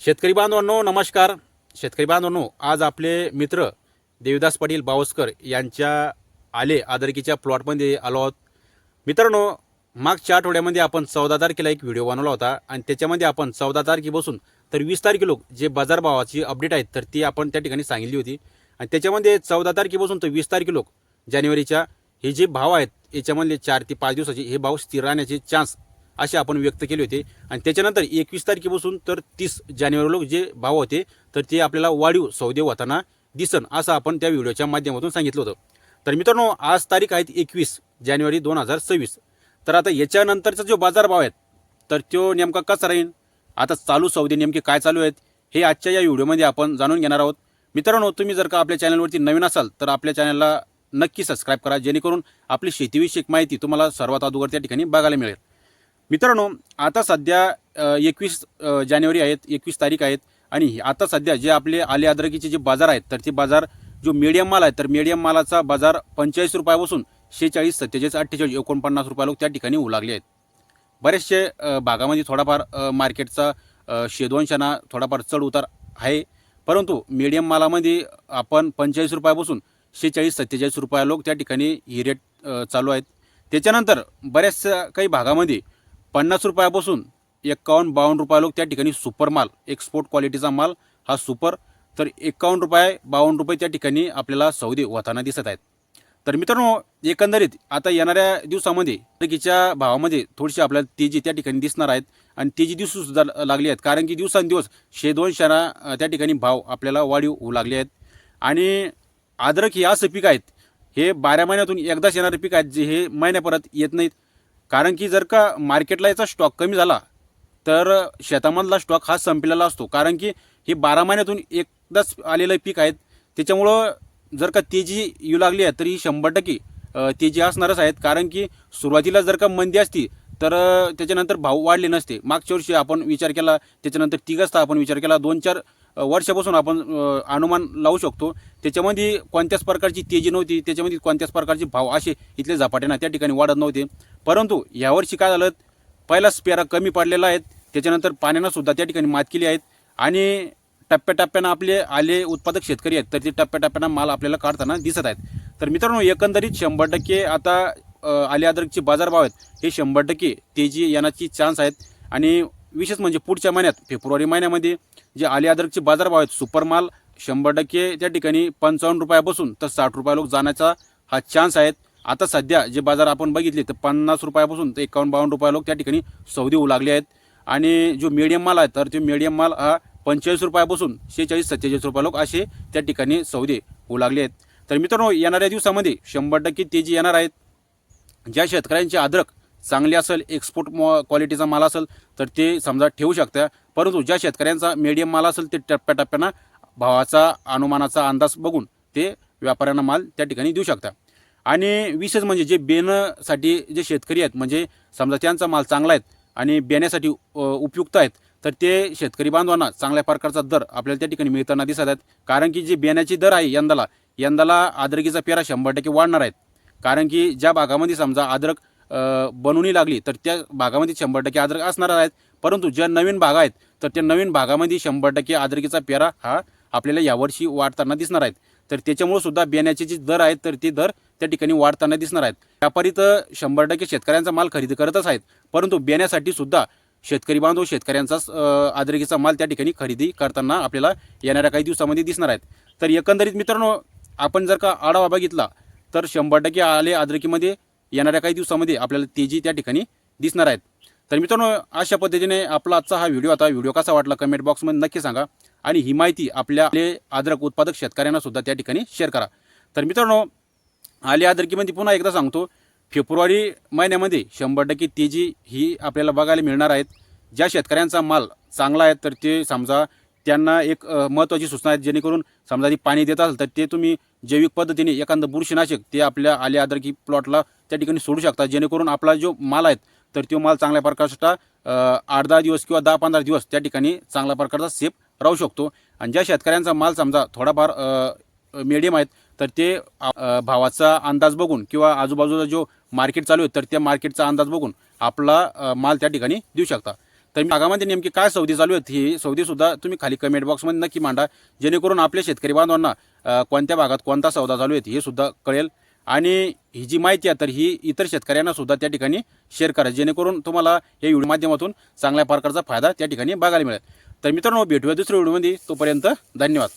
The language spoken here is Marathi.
शेतकरी बांधवांनो नमस्कार. शेतकरी बांधवांनो आज आपले मित्र देवीदास पाटील बावस्कर यांच्या आले आदरकीच्या प्लॉटमध्ये आलो आहोत. मित्रांनो मागच्या आठवड्यामध्ये आपण चौदा तारखेला एक व्हिडिओ बनवला होता आणि त्याच्यामध्ये आपण चौदा तारखेपासून तर वीस तारखे लोक जे बाजारभावाची अपडेट आहेत तर ती आपण त्या ठिकाणी सांगितली होती. आणि त्याच्यामध्ये चौदा तारखेपासून तर वीस तारखे लोक जानेवारीच्या हे जे भाव आहेत याच्यामधले चार ते पाच दिवसाचे हे भाव स्थिर राहण्याचे चान्स असे आपण व्यक्त केले होते. आणि त्याच्यानंतर एकवीस तारखेपासून तर तीस जानेवारी लोक जे भाव होते तर ते आपल्याला वाढीव सौदे होताना दिसन असं आपण त्या व्हिडिओच्या माध्यमातून सांगितलं होतं. तर मित्रांनो आज तारीख आहेत एकवीस जानेवारी दोन हजार सव्वीस. तर आता याच्यानंतरचा जो बाजारभाव आहेत तर तो नेमका कसा राहील? आता चालू सौदे नेमके काय चालू आहेत हे आजच्या या व्हिडिओमध्ये आपण जाणून घेणार आहोत. मित्रांनो तुम्ही जर का आपल्या चॅनलवरती नवीन असाल तर आपल्या चॅनलला नक्की सबस्क्राईब करा जेणेकरून आपली शेतीविषयक माहिती तुम्हाला सर्वात अगोदर त्या ठिकाणी बघायला मिळेल. मित्रांनो आता सध्या एकवीस जानेवारी आहेत एकवीस तारीख आहेत आणि आता सध्या जे आपले आले अद्रकीचे जे बाजार आहेत तर ते बाजार जो मीडियम माल आहे तर मीडियम मालाचा बाजार पंचेचाळीस रुपयापासून शेहेचाळीस सत्तेचाळीस अठ्ठेचाळीस एकोणपन्नास रुपयाला लोक त्या ठिकाणी होऊ लागले आहेत. बरेचसे भागामध्ये थोडाफार मार्केटचा अ, शेदवंशाना थोडाफार चढ उतार आहे. परंतु मीडियम मालामध्ये आपण पंचेचाळीस रुपयापासून शेहेचाळीस सत्तेचाळीस रुपया लोक त्या ठिकाणी ही रेट चालू आहेत. त्याच्यानंतर बऱ्याचशा काही भागामध्ये पन्नास रुपयापासून एक्कावन्न बावन्न रुपया लोक त्या ठिकाणी सुपर माल एक्सपोर्ट क्वालिटीचा माल हा सुपर तर एक्कावन्न रुपये बावन्न रुपये त्या ठिकाणी आपल्याला सौदे होताना दिसत आहेत. तर मित्रांनो एकंदरीत आता येणाऱ्या दिवसामध्ये टकीच्या भावामध्ये थोडीशी आपल्याला तेजी त्या ठिकाणी दिसणार आहेत. आणि तेजी दिसू सुद्धा लागली आहेत. कारण की दिवसांदिवस शे दोन त्या ठिकाणी भाव आपल्याला वाढीव होऊ लागले आहेत. आणि अद्रक हे असं पीक आहेत हे बारा महिन्यातून एकदाच येणारे पीक आहेत जे हे महिन्यापर्यंत येत नाहीत. कारण की जर का मार्केटला याचा स्टॉक कमी झाला तर शेतामधला स्टॉक हा संपलेला असतो. कारण की हे बारा महिन्यातून एकदाच आलेलं पीक आहेत. त्याच्यामुळं जर का तेजी येऊ लागली आहे तर ही शंभर टक्के तेजी असणारच आहेत. कारण की सुरुवातीला जर का मंदी असती तर त्याच्यानंतर भाव वाढले नसते. मागच्या वर्षी आपण विचार केला त्याच्यानंतर तिघसता आपण विचार केला दोन चार वर्षापासून आपण अनुमान लावू शकतो. त्याच्यामध्ये कोणत्याच प्रकारची तेजी नव्हती. त्याच्यामध्ये कोणत्याच प्रकारचे भाव असे इथले झपाट्यानं त्या ठिकाणी वाढत नव्हते. परंतु यावर्षी काय झालं पहिलाच पेरा कमी पडलेला आहेत त्याच्यानंतर पाण्यानं सुद्धा त्या ठिकाणी मात केली आहेत आणि टप्प्याटप्प्यानं आपले आले उत्पादक शेतकरी आहेत तर ते टप्प्याटप्प्यानं माल आपल्याला काढताना दिसत आहेत. तर मित्रांनो एकंदरीत शंभर टक्के आता आले अद्रकचे बाजारभाव आहेत. हे शंभर टक्के तेजी येण्याची चान्स आहेत. आणि विशेष म्हणजे पुढच्या महिन्यात फेब्रुवारी महिन्यामध्ये जे आले अद्रकचे बाजारभाव आहेत सुपर माल शंभर टक्के त्या ठिकाणी पंचावन्न रुपयापासून तर साठ रुपया लोक जाण्याचा हा चान्स आहेत. आता सध्या जे बाजार आपण बघितले तर पन्नास रुपयापासून ते एकावन्न बावन्न रुपया लोक त्या ठिकाणी सौदी होऊ लागले आहेत. आणि जो मीडियम माल आहे तर ते मीडियम माल हा पंचेचाळीस रुपयापासून शेहेचाळीस सत्तेचाळीस रुपया लोक असे त्या ठिकाणी सौदे होऊ लागले आहेत. तर मित्रांनो येणाऱ्या दिवसामध्ये शंभर टक्के तेजी येणार आहेत. ज्या शेतकऱ्यांची अद्रक चांगली असेल एक्सपोर्ट मॉ क्वालिटीचा माल असेल तर ते समजा ठेवू शकता. परंतु ज्या शेतकऱ्यांचा मीडियम माल असेल ते टप्प्याटप्प्यानं भावाचा अनुमानाचा अंदाज बघून ते व्यापाऱ्यांना माल त्या ठिकाणी देऊ शकता. आणि विशेष म्हणजे जे बेणसाठी जे शेतकरी आहेत म्हणजे समजा त्यांचा माल चांगला आहेत आणि बेण्यासाठी उपयुक्त आहेत तर ते शेतकरी बांधवांना चांगल्या प्रकारचा दर आपल्याला त्या ठिकाणी मिळताना दिसत आहेत. कारण की जे बेण्याची दर आहे यंदाला यंदाला अद्रकीचा पेरा शंभर टक्के वाढणार आहेत कारण की ज्या भागामध्ये समजा अद्रक बनवणी लागली तर त्या भागामध्ये शंभर टक्के अद्रक असणार आहेत. परंतु ज्या नवीन भाग आहेत तर त्या नवीन भागामध्ये शंभर टक्के आद्रकीचा पेरा हा आपल्याला यावर्षी वाढताना दिसणार आहेत. तर त्याच्यामुळे सुद्धा बियाण्याचे जे दर आहेत तर ते दर त्या ठिकाणी वाढताना दिसणार आहेत. व्यापारी तर शंभर टक्के शेतकऱ्यांचा माल खरेदी करतच आहेत परंतु बियाण्यासाठी सुद्धा शेतकरी बांधव शेतकऱ्यांचाच आद्रकीचा माल त्या ठिकाणी खरेदी करताना आपल्याला येणाऱ्या काही दिवसामध्ये दिसणार आहेत. तर एकंदरीत मित्रांनो आपण जर का आढावा बघितला तर शंभर टक्के आले आद्रकीमध्ये येणाऱ्या काही दिवसामध्ये आपल्याला तेजी त्या ठिकाणी दिसणार आहेत. तर मित्रांनो अशा पद्धतीने आपला आजचा हा व्हिडिओ आता व्हिडिओ कसा वाटला कमेंट बॉक्समध्ये नक्की सांगा आणि ही माहिती आपल्या अद्रक उत्पादक शेतकऱ्यांना सुद्धा त्या ठिकाणी शेअर करा. तर मित्रांनो आले अद्रकीमध्ये पुन्हा एकदा सांगतो फेब्रुवारी महिन्यामध्ये शंभर टक्के तेजी ही आपल्याला बघायला मिळणार आहेत ज्या शेतकऱ्यांचा माल चांगला आहे तर ते समजा त्यांना एक महत्त्वाची सूचना आहे जेणेकरून समजा ती पाणी देत असेल तर ते तुम्ही जैविक पद्धतीने एखादं बुरशीनाशक ते आपल्या आले अद्रकी प्लॉटला त्या ठिकाणी सोडू शकतात जेणेकरून आपला जो माल आहे तर तो माल चांगल्या प्रकारचा आठ दहा दिवस किंवा दहा पंधरा दिवस त्या ठिकाणी चांगल्या प्रकारचा सेफ राहू शकतो. आणि ज्या शेतकऱ्यांचा माल समजा थोडाफार मीडियम आहेत तर ते भावाचा अंदाज बघून किंवा आजूबाजूला जो मार्केट चालू आहे तर त्या मार्केटचा अंदाज बघून आपला माल त्या ठिकाणी देऊ शकता. तर भागामध्ये नेमकी काय सौदी चालू आहेत ही सौदीसुद्धा तुम्ही खाली कमेंट बॉक्समध्ये नक्की मांडा. जेणेकरून आपल्या शेतकरी बांधवांना कोणत्या भागात कोणता सौदा चालू आहेत हे सुद्धा कळेल. आणि ही जी माहिती आहे तर ही इतर शेतकऱ्यांना सुद्धा त्या ठिकाणी शेअर करा. जेणेकरून तुम्हाला या व्हिडिओ माध्यमातून चांगल्या प्रकारचा फायदा त्या ठिकाणी बघायला मिळेल. तर मित्रांनो भेटूया दुसऱ्या व्हिडिओमध्ये. तोपर्यंत धन्यवाद.